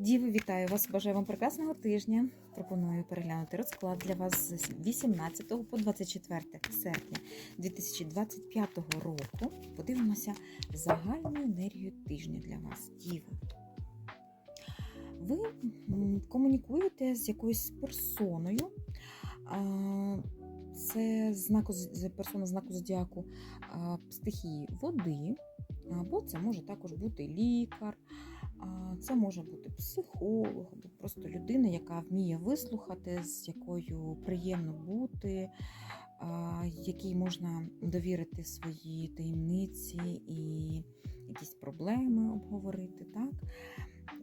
Діви, вітаю вас! Бажаю вам прекрасного тижня. Пропоную переглянути розклад для вас з 18 по 24 серпня 2025 року. Подивимося загальну енергію тижня для вас, Діви. Ви комунікуєте з якоюсь персоною. Це знаку, персона знаку зодіаку стихії води, або це може також бути лікар. Це може бути психолог, або просто людина, яка вміє вислухати, з якою приємно бути, якій можна довірити свої таємниці і якісь проблеми обговорити. Так?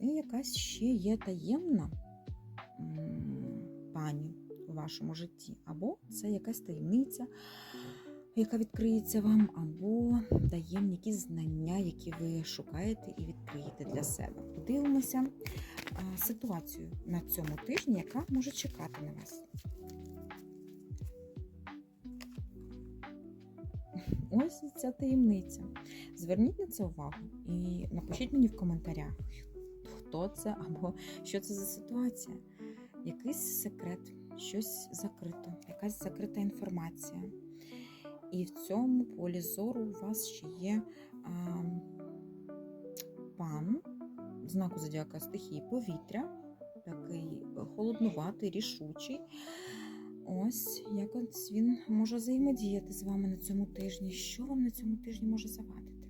І якась ще є таємна пані у вашому житті, або це якась таємниця. Яка відкриється вам, або таємні якісь знання, які ви шукаєте і відкриєте для себе. Подивимося ситуацію на цьому тижні, яка може чекати на вас. Ось ця таємниця. Зверніть на це увагу і напишіть мені в коментарях, хто це або що це за ситуація. Якийсь секрет, щось закрито, якась закрита інформація. І в цьому полі зору у вас ще є а, пан знаку зодіака стихії повітря, такий холоднуватий, рішучий. Ось як ось він може взаємодіяти з вами на цьому тижні. Що вам на цьому тижні може завадити?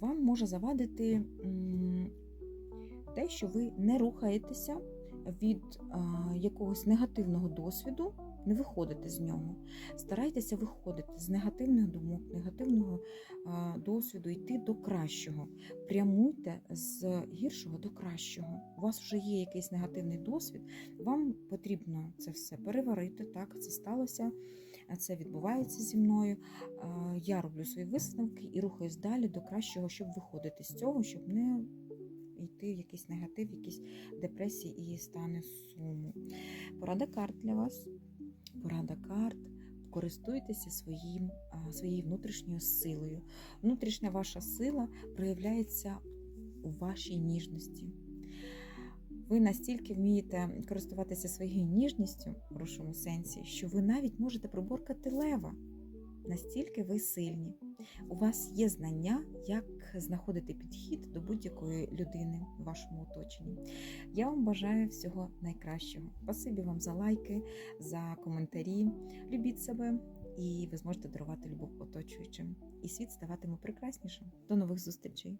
Вам може завадити те, що ви не рухаєтеся від а, якогось негативного досвіду, не виходите з нього. Старайтеся виходити з негативних думок, негативного а, досвіду, йти до кращого. Прямуйте з гіршого до кращого. У вас вже є якийсь негативний досвід, вам потрібно це все переварити. Так, це сталося, це відбувається зі мною. Я роблю свої висновки і рухаюсь далі до кращого, щоб виходити з цього, щоб не йти в якийсь негатив, якісь депресії і стани суму. Порада карт для вас. Порада карт. Користуйтеся своїм, своєю внутрішньою силою. Внутрішня ваша сила проявляється у вашій ніжності. Ви настільки вмієте користуватися своєю ніжністю в хорошому сенсі, що ви навіть можете приборкати лева. Настільки ви сильні. У вас є знання, як знаходити підхід до будь-якої людини в вашому оточенні. Я вам бажаю всього найкращого. Спасибі вам за лайки, за коментарі. Любіть себе, і ви зможете дарувати любов оточуючим. І світ ставатиме прекраснішим. До нових зустрічей!